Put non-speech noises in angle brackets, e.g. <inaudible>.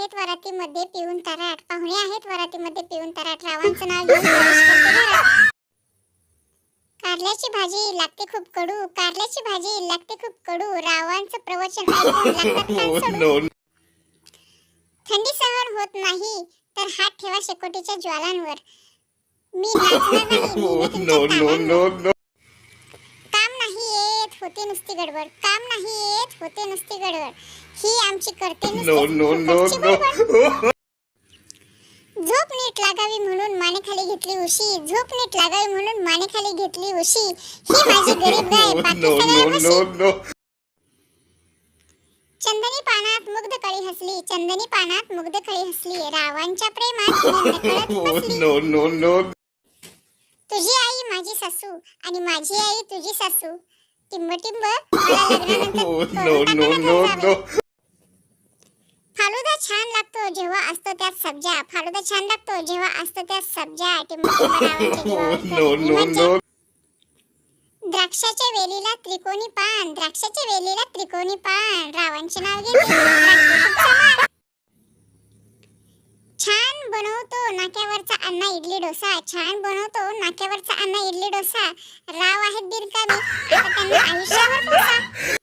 आहेत वरातीमध्ये पिऊन तराट. पाहुणे आहेत वरातीमध्ये पिऊन तराट. रावांचं नाव घेऊन प्रवेश करते घरात. कारल्याची भाजी लागते खूप कडू. कारल्याची भाजी लागते खूप कडू. रावांचं प्रवचन ऐकून लागतात <laughs> कान सोडू. थंडी सहन होत नाही तर हात ठेवा शेकोटीच्या ज्वालांवर. मी नाचणार नाही. मी तुमच्या तालांवर. येत होते नुसती गडबड. काम नाही येत होते नुसती गडबड. ही आमची करते नुसती. झोप नीट लागावी म्हणून मानेखाली घेतली उशी. झोप नीट लागावी म्हणून मानेखाली घेतली उशी. ही माझी गरीब गाय बाकी. चंदनी पानात मुग्ध कळी हसली. चंदनी पानात मुग्ध कळी हसली. रावांच्या प्रेमात फसली. <laughs> तुझी आई माझी सासू आणि माझी आई तुझी सासू. टिंब टिंब. <laughs> फालुदा छान लागतो जेव्हा असतो त्यात सब्जा. फालुदा छान लागतो जेव्हा असतो त्यात सब्जा. टिंब टिंब. <laughs> द्राक्षाच्या वेलीला त्रिकोणी पान. द्राक्षाच्या वेलीला त्रिकोणी पान. रावांचे नाव घेते <laughs> द्राक्षाचा मान. छान बनवतो नाक्यावरचा अण्णा इडली डोसा. छान बनवतो नाक्यावरचा अण्णा इडली डोसा. राव आहेत बिरकामी आता त्यांना आयुष्यावर